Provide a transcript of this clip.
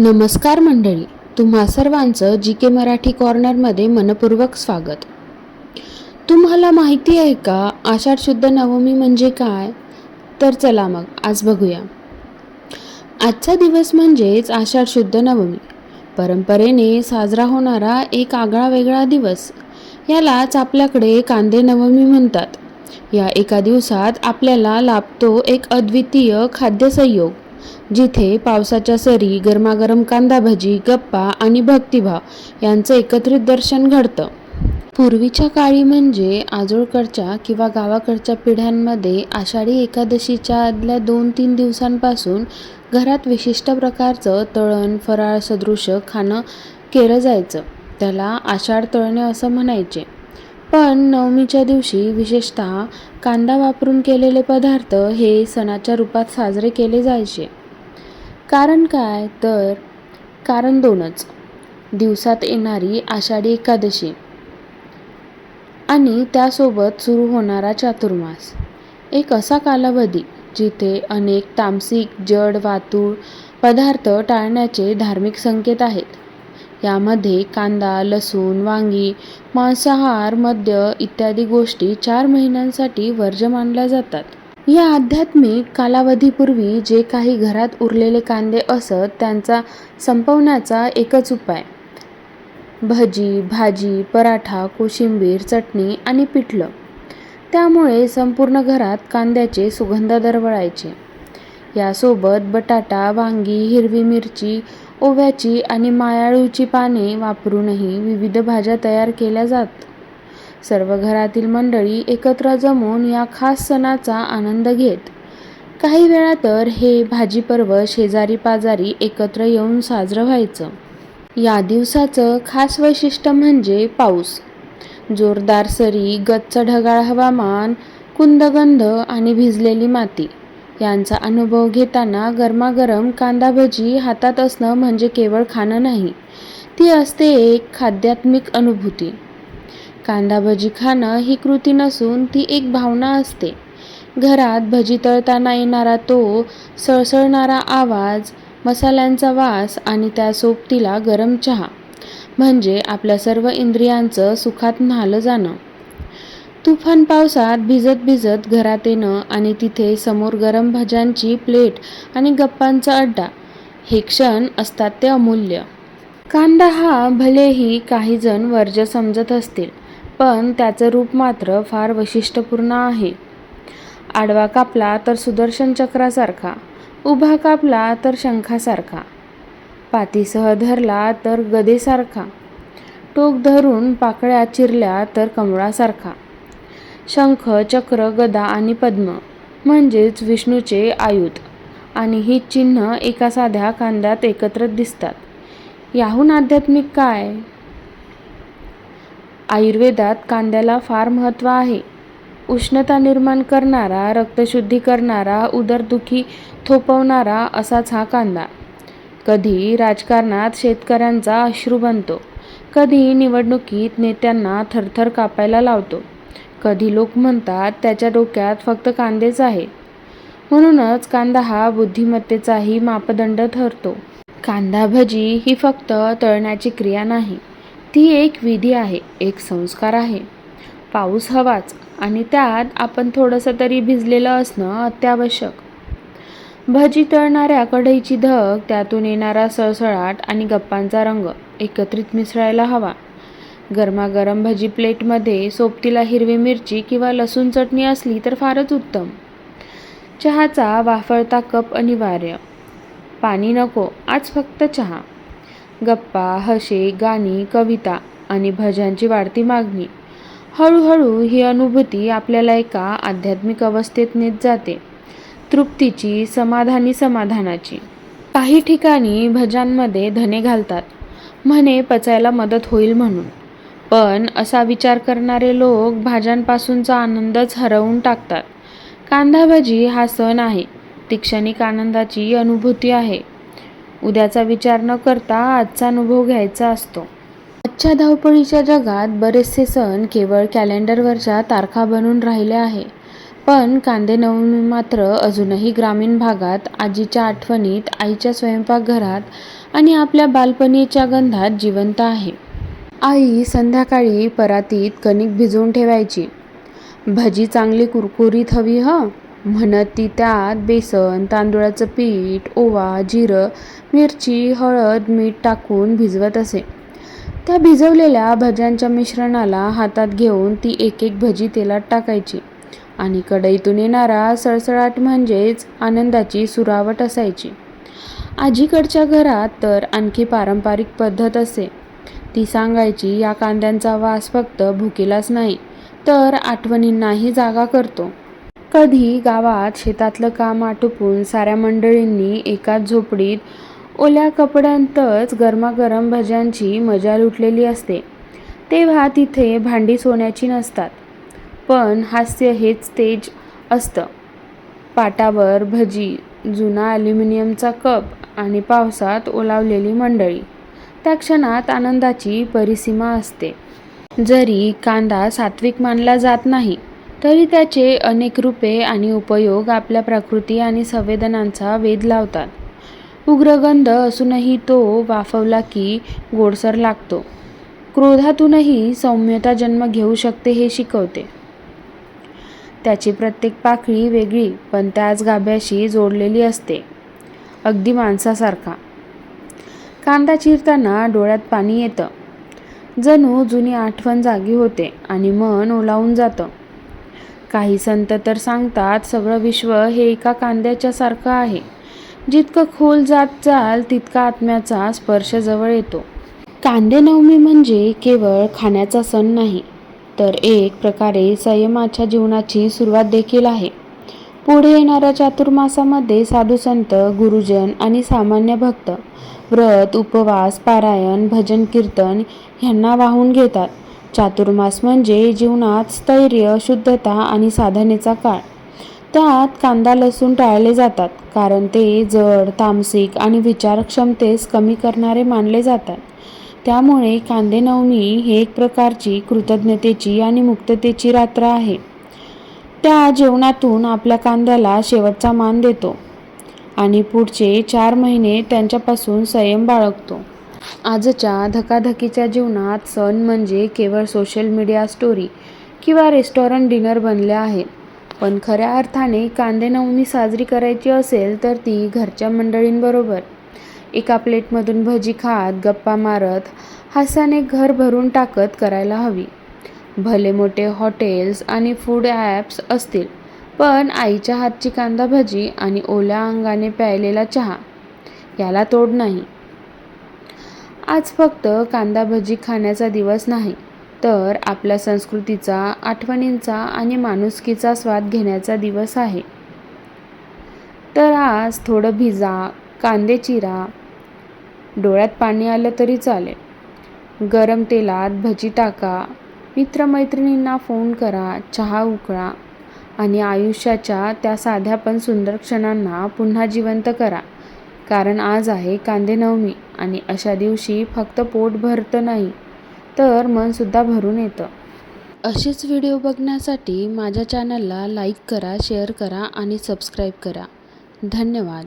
नमस्कार मंडळी तुम्हा सर्वांचं जी के मराठी कॉर्नरमध्ये मनपूर्वक स्वागत. तुम्हाला माहिती आहे का आषाढ शुद्ध नवमी म्हणजे काय? तर चला मग आज बघूया. आजचा दिवस म्हणजेच आषाढ शुद्ध नवमी. परंपरेने साजरा होणारा एक आगळा वेगळा दिवस. यालाच आपल्याकडे कांदे नवमी म्हणतात. या एका दिवसात आपल्याला लाभतो एक अद्वितीय खाद्यसंयोग. जिथे पावसाच्या सरी गरमागरम कांदा भजी गप्पा आणि भक्तिभाव यांचं एकत्रित दर्शन घडतं. पूर्वीच्या काळी म्हणजे आजोळकडच्या किंवा गावाकडच्या पिढ्यांमध्ये आषाढी एकादशीच्या आदल्या दोन तीन दिवसांपासून घरात विशिष्ट प्रकारचं तळण फराळ सदृश खाणं केलं जायचं. त्याला आषाढ तळणे असं म्हणायचे. पण नवमीच्या दिवशी विशेषतः कांदा वापरून केलेले पदार्थ हे सणाच्या रूपात साजरे केले जायचे. कारण काय तर कारण दोनच. दिवसात येणारी आषाढी एकादशी. आणि त्यासोबत सुरू होणारा चातुर्मास. एक असा कालावधी जिथे अनेक तामसिक जड वातूळ पदार्थ टाळण्याचे धार्मिक संकेत आहेत. यामध्ये कांदा लसूण वांगी मांसाहार मद्य इत्यादी गोष्टी चार महिन्यांसाठी वर्ज्य मानल्या जातात. या आध्यात्मिक कालावधीपूर्वी जे काही घरात उरलेले कांदे असत त्यांचा संपवण्याचा एकच उपाय. भजी भाजी पराठा कोशिंबीर चटणी आणि पिठलं. त्यामुळे संपूर्ण घरात कांद्याचे सुगंध दरवळायचे. यासोबत बटाटा वांगी हिरवी मिरची ओव्याची आणि मायाळूची पाने वापरूनही विविध भाज्या तयार केल्या जात. सर्व घरातील मंडळी एकत्र जमून या खास सणाचा आनंद घेत. काही वेळा तर हे भाजी पर्व शेजारी पाजारी एकत्र येऊन साजरं व्हायचं. या दिवसाचं खास वैशिष्ट्य म्हणजे पाऊस. जोरदार सरी गच्च ढगाळ हवामान कुंदगंध आणि भिजलेली माती. यांचा अनुभव घेताना गरमागरम कांदा भजी हातात असणं म्हणजे केवळ खाणं नाही ती असते एक खाद्यात्मिक अनुभूती. कांदा भजी खाणं ही कृती नसून ती एक भावना असते. घरात भजी तळताना येणारा तो सळसळणारा आवाज मसाल्यांचा वास आणि त्या सोबतीला गरम चहा. म्हणजे आपल्या सर्व इंद्रियांचं सुखात न्हालं जाणं. तुफान पावसात भिजत भिजत घरात येणं आणि तिथे समोर गरम भाज्यांची प्लेट आणि गप्पांचा अड्डा हे क्षण असतात ते अमूल्य. कांदा हा भलेही काही जण वर्ज्य समजत असतील पण त्याचं रूप मात्र फार वैशिष्ट्यपूर्ण आहे. आडवा कापला तर सुदर्शन चक्रासारखा उभा कापला तर शंखासारखा पातीसह धरला तर गदेसारखा टोक धरून पाकळ्या चिरल्या तर कमळासारखा. शंख चक्र गदा आणि पद्म म्हणजेच विष्णूचे आयुध आणि ही चिन्ह एका साध्या कांद्यात एकत्र दिसतात. याहून आध्यात्मिक काय? आयुर्वेदात कांद्याला फार महत्त्व आहे. उष्णता निर्माण करणारा रक्तशुद्धी करणारा उदरदुखी थोपवणारा असाच हा कांदा. कधी राजकारणात शेतकऱ्यांचा अश्रू बनतो कधी निवडणुकीत नेत्यांना थरथर कापायला लावतो कधी लोक म्हणतात त्याच्या डोक्यात फक्त कांदेच आहे. म्हणूनच कांदा हा बुद्धिमत्तेचाही मापदंड ठरतो. कांदा भजी ही फक्त तळण्याची क्रिया नाही ती एक विधी आहे एक संस्कार आहे. पाऊस हवाच आणि त्यात आपण थोडंसं तरी भिजलेलं असणं अत्यावश्यक. भजी तळणाऱ्या कढईची धग त्यातून येणारा सळसळाट आणि गप्पांचा रंग एकत्रित मिसळायला हवा. गरमागरम भजी प्लेटमध्ये सोबतीला हिरवी मिरची किंवा लसूण चटणी असली तर फारच उत्तम. चहाचा वाफळता कप अनिवार्य. पाणी नको आज फक्त चहा. गप्पा हसे गाणी कविता आणि भज्यांची वाढती मागणी. हळूहळू ही अनुभूती आपल्याला एका आध्यात्मिक अवस्थेत नेत जाते. तृप्तीची समाधानी समाधानाची. काही ठिकाणी भजांमध्ये धने घालतात. म्हणे पचायला मदत होईल म्हणून. पण असा विचार करणारे लोक भाज्यांपासूनचा आनंदच हरवून टाकतात. कांदा भजी हा सण आहे. ती क्षणिक आनंदाची अनुभूती आहे. उद्याचा विचार न करता आजचा अनुभव घ्यायचा असतो. आजच्या धावपळीच्या जगात बरेचसे सण केवळ कॅलेंडरवरच्या तारखा बनून राहिले आहे. पण कांदे नवमी मात्र अजूनही ग्रामीण भागात आजीच्या आठवणीत आईच्या स्वयंपाकघरात आणि आपल्या बालपणीच्या गंधात जिवंत आहे. आई संध्याकाळी परातीत कणिक भिजवून ठेवायची. भजी चांगली कुरकुरीत हवी ह? म्हणत ती त्यात बेसन तांदूळाचं पीठ ओवा जिरं मिरची हळद मीठ टाकून भिजवत असे. त्या भिजवलेल्या भज्यांच्या मिश्रणाला हातात घेऊन ती एक एक भजी तेलात टाकायची आणि कढईतून येणारा सळसळाट म्हणजेच आनंदाची सुरावट असायची. आजीकडच्या घरात तर आणखी पारंपरिक पद्धत असे. ती सांगायची या कांद्यांचा वास फक्त भुकेलाच नाही तर आठवणींनाही जागा करतो. कधी गावात शेतातलं काम आटोपून साऱ्या मंडळींनी एकाच झोपडीत ओल्या कपड्यांतच गरमागरम भज्यांची मजा लुटलेली असते. तेव्हा तिथे भांडी सोन्याची नसतात. पण हास्य हेच तेज असतं. पाटावर भजी जुना ॲल्युमिनियमचा कप आणि पावसात ओलावलेली मंडळी. त्या क्षणात आनंदाची परिसीमा असते. जरी कांदा सात्विक मानला जात नाही तरी त्याचे अनेक रूपे आणि उपयोग आपल्या प्रकृती आणि संवेदनांचा वेध लावतात. उग्रगंध असूनही तो वाफवला की गोडसर लागतो. क्रोधातूनही सौम्यता जन्म घेऊ शकते हे शिकवते. त्याची प्रत्येक पाकळी वेगळी पण त्याच गाभ्याशी जोडलेली असते. अगदी माणसासारखा. कांदा चिरताना डोळ्यात पाणी येतं. जणू जुनी आठवण जागी होते आणि मन ओलावून जातं. काही संत तर सांगतात सगळं विश्व हे एका कांद्याच्या सारखं आहे. जितकं खोल जात जाल तितका आत्म्याचा स्पर्श जवळ येतो. कांदेनवमी म्हणजे केवळ खाण्याचा सण नाही तर एक प्रकारे संयमाच्या जीवनाची सुरुवात देखील आहे. पुढे येणाऱ्या चातुर्मासामध्ये साधुसंत गुरुजन आणि सामान्य भक्त व्रत उपवास पारायण भजन कीर्तन ह्यांना वाहून घेतात. चातुर्मास म्हणजे जीवनात स्थैर्य शुद्धता आणि साधनेचा काळ. त्यात कांदा लसूण टाळले जातात कारण ते जड तामसिक आणि विचारक्षमतेस कमी करणारे मानले जातात. त्यामुळे कांदे नवमी हे एक प्रकारची कृतज्ञतेची आणि मुक्ततेची रात्र आहे. त्या जेवणातून आपल्या कांद्याला शेवटचा मान देतो आणि पुढचे चार महिने त्यांच्यापासून संयम बाळगतो. आजच्या धकाधकीच्या जीवनात सण म्हणजे केवळ सोशल मीडिया स्टोरी किंवा रेस्टॉरंट डिनर बनले आहे. पण खऱ्या अर्थाने कांदे नवमी साजरी करायची असेल तर ती घरच्या मंडळींबरोबर. एका प्लेटमधून भजी खात गप्पा मारत हासाने घर भरून टाकत करायला हवी. भले मोठे हॉटेल्स आणि फूड ॲप्स असतील पण आईच्या हातची कांदा भजी आणि ओल्या अंगाने प्यायलेला चहा याला तोड नाही. आज फक्त कांदा भजी खाण्याचा दिवस नाही तर आपल्या संस्कृतीचा आठवणींचा आणि माणुसकीचा स्वाद घेण्याचा दिवस आहे. तर आज थोडं भिजा कांदे चिरा डोळ्यात पाणी आलं तरी चालेल. गरम तेलात भजी टाका मित्रमैत्रिणींना फोन करा चहा उकळा आणि आयुष्याच्या त्या साध्या पण सुंदर क्षणांना पुन्हा जिवंत करा. कारण आज आहे कांदे नवमी आणि अशा दिवशी फक्त पोट भरतं नाही तर मनसुद्धा भरून येतं. असेच व्हिडिओ बघण्यासाठी माझ्या चॅनलला लाईक करा शेअर करा आणि सबस्क्राईब करा. धन्यवाद.